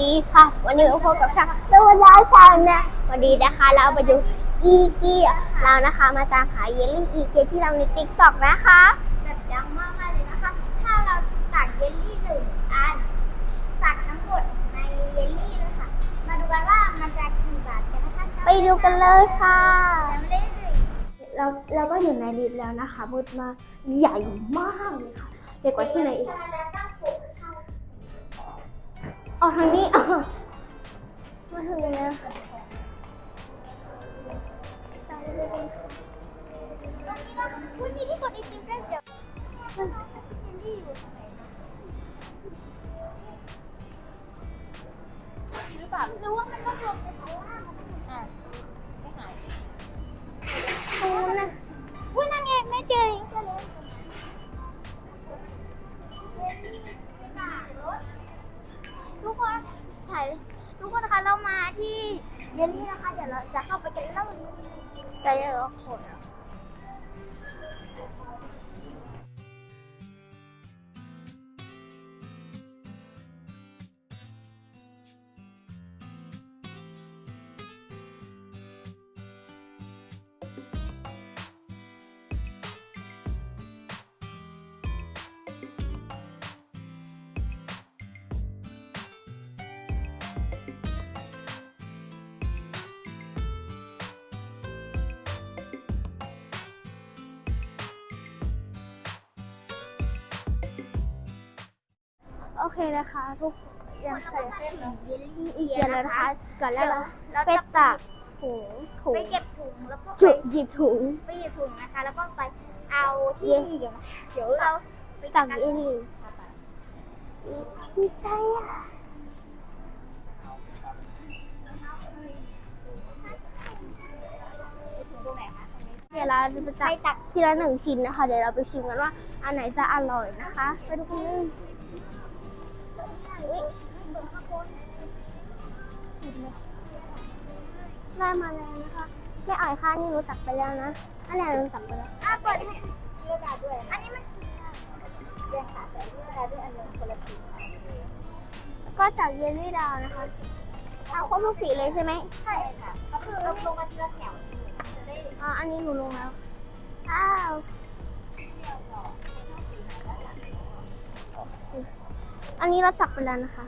ดีค่ะ วันนี้เราพบกับช่างสวัสดีชาแนลวันนี้นะคะ เราไปดูอีเกียเรานะคะมาตามหาเยลลี่อีเกียที่เราในติ๊กต็อกนะคะแบบดังมากๆเลยนะคะ ถ้าเราตักเยลลี่หนึ่งอันตักทั้งหมดในเยลลี่เลยค่ะ มาดูกันว่ามันจะกี่บาทกันนะคะไปดูกันเลยค่ะเราเราก็อยู่ในลิฟต์แล้วนะคะมุดมาใหญ่มากเลยค่ะใหญ่กว่าที่ไหนอีก ออกทางนี้อะมาถึงแล้ววันนี้ที่กดไอติมได้เดี๋ยวมันเจนดี้อยู่ตรงไหนนะหรือเปล่าหรือว่ามันก็ลงไปข้างล่างอะ แต่เดี๋ย เราขนโอเคนะคะทุกอย่างใส่เส้นเยลลี่อีกเยแล้วนะคะก่อนแรกเราไปตักถุงถุงไปเก็บถุงแล้วก็จุดหยิบถุงไปหยิบถุงนะคะ แล้วก็ไปเอาที่เย้เดี๋ยวเดี๋ยวเราไปตักกันเยลลี่ไม่ใช่อะถุงตรงไหนคะตรงนี้เดี๋ยวเราจะไปตักทีละหนึ่งชิ้นนะคะ เดี๋ยวเราไปชิมกันว่าอันไหนจะอร่อยนะคะ ไปดูกันเลยอุ๊ย ได้มาแล้วนะคะแม่อ่อยค่ะนี่รู้ตักไปแล้วนะ อันไหนรู้ตักไปแล้วอะเปิดให้เลือกดาด้วย อันนี้มันเรียงค่ะแต่เลือกดาด้วยอันหนึงคนละสีก็จากเยลลี่ดาวนะคะ เอาครบทุกสีเลยใช่ไหมใช่ค่ะก็คือเราลงมาทีละแถวจะได้อ่าอันนี้หนูลงแล้วอ้าว อันนี้เราตักไปแล้วนะคะ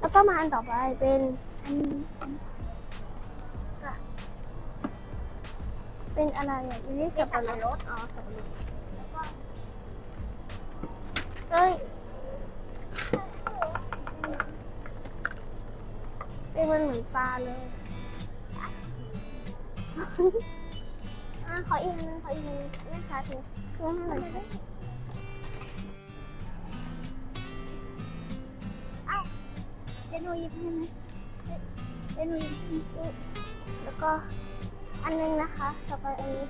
แล้วก็มาอันต่อไปเป็นอันนี้ค่ะเป็นอะไรอะอันนี้สับปะรดอ๋อสับปะรดเอ้ย เป็นมันเหมือนปลาเลยอะขออีกนึงขออีกอันนึงนะคะเธอเพื่อให้มันชัดเดี๋ย หนูหยิบให้ไหมเดี๋ยวหนูหยิบแล้วก็อันนึงนะคะต่อไปอันนี้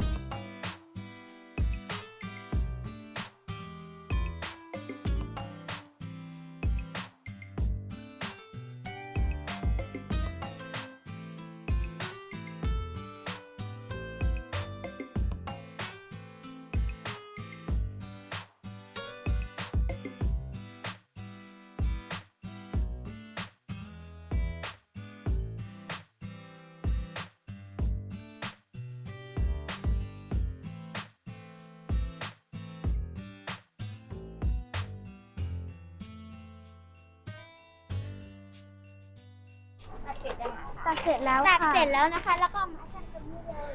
ตักเสร็จแล้วตักค่ะเสร็จแล้วนะคะ แล้วก็มาจัดตรงนี้เลย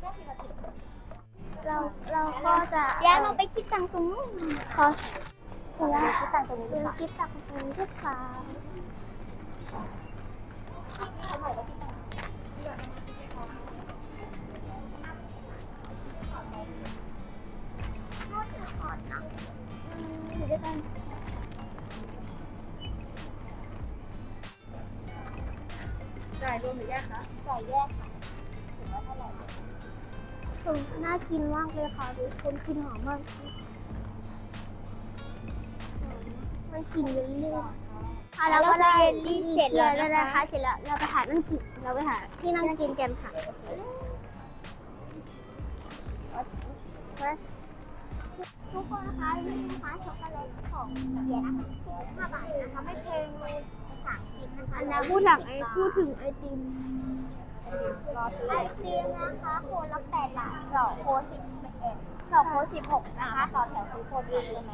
ได้ทีละถุงเราเราก็จะเดี๋ยวเราไปคิดตังค์ตรงนู้นขอเวลาคิดตังค์ตรงนี้เดี๋ดียวกว่า คิดตักตรงนี้ด้วยค่ะเรวมหรือแยกคะจ่ายแยกค่ะถือว่าเท่าไหร่ถึงน่ากินมากเลยค่ะทุกคนกินหอมมากมันกลินเยลลี่ค่ะเราก็ได้รีเสร็จแล้วนะคะเสร็จแล้วเราไปหานั่งกินเราไปหาที่นั่งกินกันค่ะทุกคนนะคะนี่นะคะช็อกโกแลตของเดียนะคะห้าบาทนะคะไม่แพงเลยสั่ง นะพูดถึงไอพูดถึงไอติมไอติมนะคะโคนละแปดบาทสองโคนสิบเอ็ดสองโคนสิบหกนะคะต่อแถวซื้อโคนเดียวใช่ไหม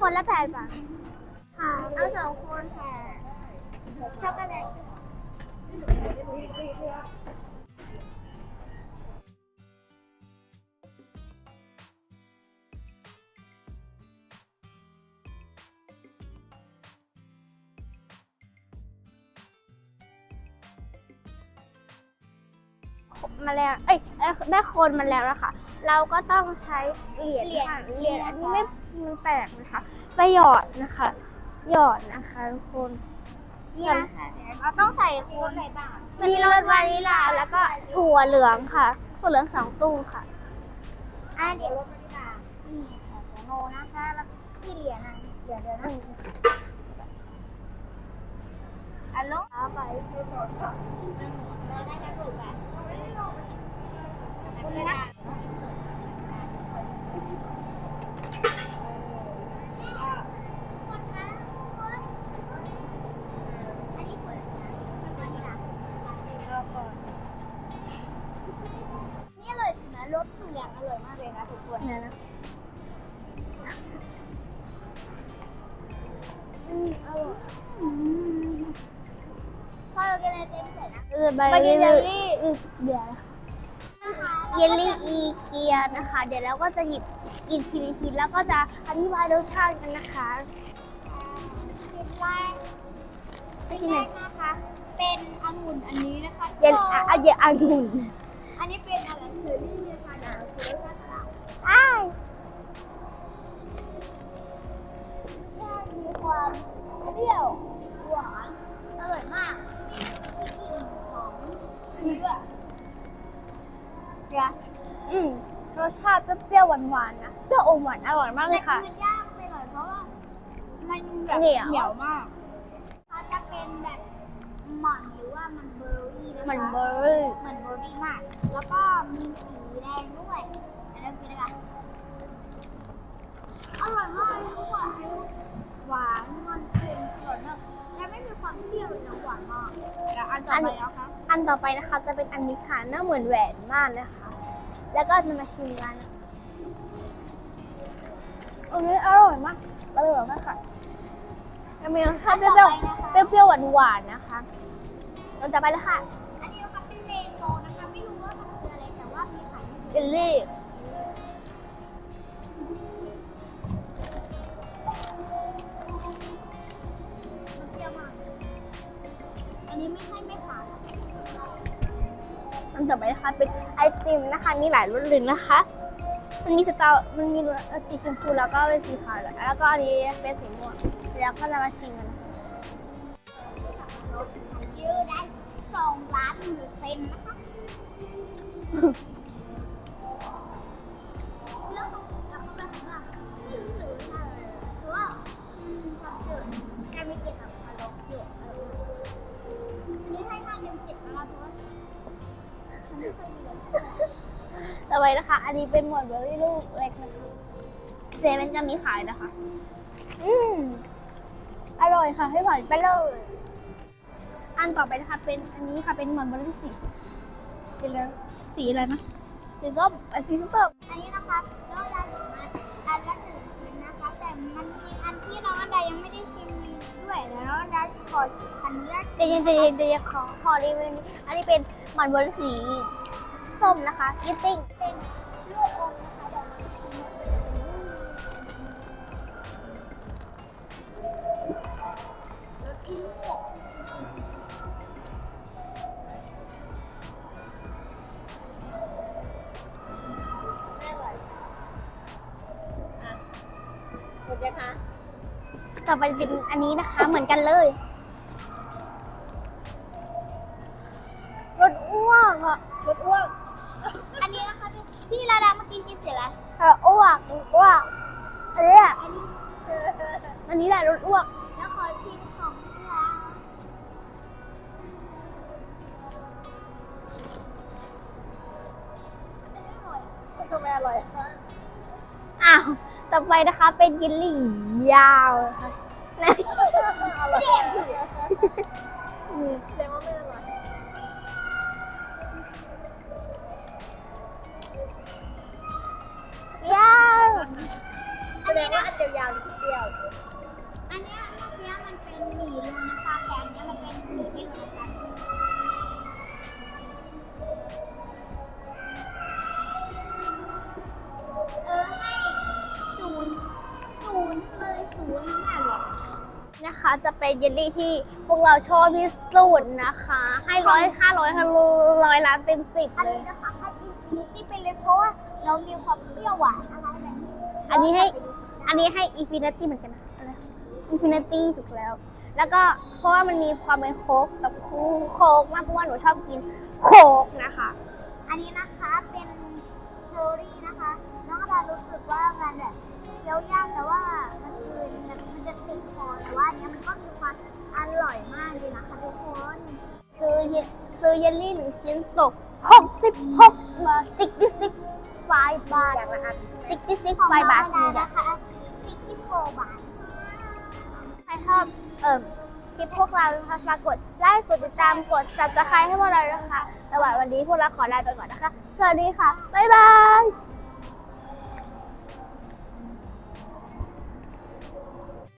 คนละแปดบาทค่ะเอาสองโคนค่ะช็อกโกแลต มาแล้วเอ้ยเอ้ยได้คนมาแล้วนะคะเราก็ต้องใช้เหรียญค่ะเหรียญอันนี้ไม่มันแปลกนะคะไปหยอดนะคะ หยอดนะคะทุกคนนี่นะคะเราต้องใส่โคนไหนบ้างมีรสวานิลาแล้วก็ถั่วเหลืองค่ะถั่วเหลืองสองตู้ค่ะอะเดี๋ยวรถมาดีกว่านี่ของโนนะคะแล้วที่เหรียญนะเดี๋ยวเดี๋ยวนะอันลงเอาไปซื้อหมดก่อนเราได้กระดู กแบบคุณนะอันนี้ผลไม้นะเอาก่อนนี่เลยนะรสถั่วเหลืองอร่อยมากเลยนะทุกคนเนี่ยนะอืมอร่อยพอเรากินไอติมเสร็จนะเออใบไปกินเยเยลลลี่ลี่เดี๋ยว เยลลี่อีเกียนะคะ เดี๋ยวเราก็จะหยิบกินทีละทีแล้วก็จะอธิบายรสชาติกันนะคะชิ้นแรกชิ้นแรกนะคะ เป็นองุ่นอันนี้นะคะเยลอะอะเยลองุ่นอันนี้เป็นอะไรเชอร์รี่ค่ะนะเชอร์รี่ค่ะอ้ายมีความเปรี้ยวหวานอร่อยมากมีกลิ่นของอันนี้ด้วย เนี่ย อืมรสชาติเปรี้ยวๆหวานๆนะเปรี้ยวอมหวานอร่อยมากเลยค่ะ มันยากไปหน่อยเพราะว่ามันแบบเหนียวมากเขาจะเป็นแบบหม่อนหรือว่ามันเบอร์รี่นะคะมันเบอร์รี่เหมือนเบอร์รี่มาก แล้วก็มีสีแดงด้วยอันนั้นกินนะคะอร่อยมากเลยทุกคนหวานมันเค็มอร่อยมากและไม่มีความเปรี้ยวเลยนะหวานมากแล้วอันต่อไปแล้วคะอันต่อไปนะคะ จะเป็นอันนี้ค่ะหน้าเหมือนแหวนมากนะคะ แล้วก็จะมาชิมกันอันนี้อร่อยมากอร่อยมากค่ะจะมีรสชาติเปรี้ยวๆเปรี้ยวๆหวานๆนะคะเราจะไปแล้วค่ะ อันนี้นะคะเป็นเรนโบว์นะคะ ไม่รู้ว่ามันคืออะไร แต่ว่ามีขายอยู่เยลลี่ อันต่อไปนะคะเป็นไอติมนะคะ มีหลายรสเลยนะคะ มันมีสตรอมันมีสีชมพูแล้วก็เป็นสีขาวแล้วก็อันนี้เป็นสีม่วงแล้วก็จะมาชิมกันยืดได้สองล้านหนึ่งเซนนะคะ ต่อไปนะคะ อันนี้เป็นหมวดเบอร์รี่ลูกเล็กนะคะเซเว่นจะมีขายนะคะ อืมอร่อยค่ะ ให้ผ่านไปเลย อันต่อไปนะคะเป็นอันนี้ค่ะเป็นหมวดเบอร์รี่สีสีเหลืองสีอะไรนะสีส้มเอ่อสีส้มอันนี้นะคะก็ได้สามารถอันละหนึ่งชิ้นนะคะ แต่มันมีอัน ขออนุญาตเดี๋ยวเดี๋ยวเดี๋ยวขอขอรีวิวนี้อันนี้เป็นหมอนบอลสีส้มนะคะยิปปิ้งเป็นลูกอมนะคะเดี๋ยวเราชิมรสที่ลูกไม่อร่อยอะหมดยังคะต่อไปเป็นอันนี้นะคะเหมือนกันเลย อันนี้อะอันนี้อันนี้แหละรสอ้วกแล้วขอชิมของที่ร้านมันจะไม่อร่อยทำไมอร่อยอะอ้าว ต่อไปนะคะเป็นยิลลี่ยาวนะคะเจ็บมีแสดง นะคะจะเป็นเยลลี่ที่พวกเราชอบที่สุดนะคะ ให้ร้อยห้าร้อยห้าร้อยล้านเต็มสิบอันเลยนี้นะคะให้อินฟินิตี้ไปเลยเพราะว่าเรามีความเปรี้ยวหวานอะไรแบบนี้อันนี้ให้อันนี้ให้อินฟินิตี้เหมือนกันนะอะไรอินฟินิตี้ถูกแล้ว แล้วก็เพราะว่ามันมีความเป็นโค้กแบบคู่โค้กมากเพราะว่าหนูชอบกินโค้กนะคะ อันนี้นะคะเป็นเชอร์รี่นะคะ น้องกระดารู้สึกว่ามันแบบเคี้ยวยากแต่ว่ามันคือมันมัน จะติดคอแต่ว่าอันเนี้ยมันก็มีความอร่อยมากเลยนะคะทุกคนคือเยซื้อเยลลี่หนึ่งชิ้นตกหกสิบหกบาทซิกซิกไฟบาทอย่างละอันซิกซิกไฟบาทกระมีดาอย่างนะคะซิกที่บาทใครชอบเอ่อคลิปพวกเรานะคะฝากกดไลค์กดติดตามกด subscribe ให้พวกเรานะคะสำหรับวันนี้พวกเราขอลาไปก่อนนะคะ สวัสดีค่ะ บ๊ายบาย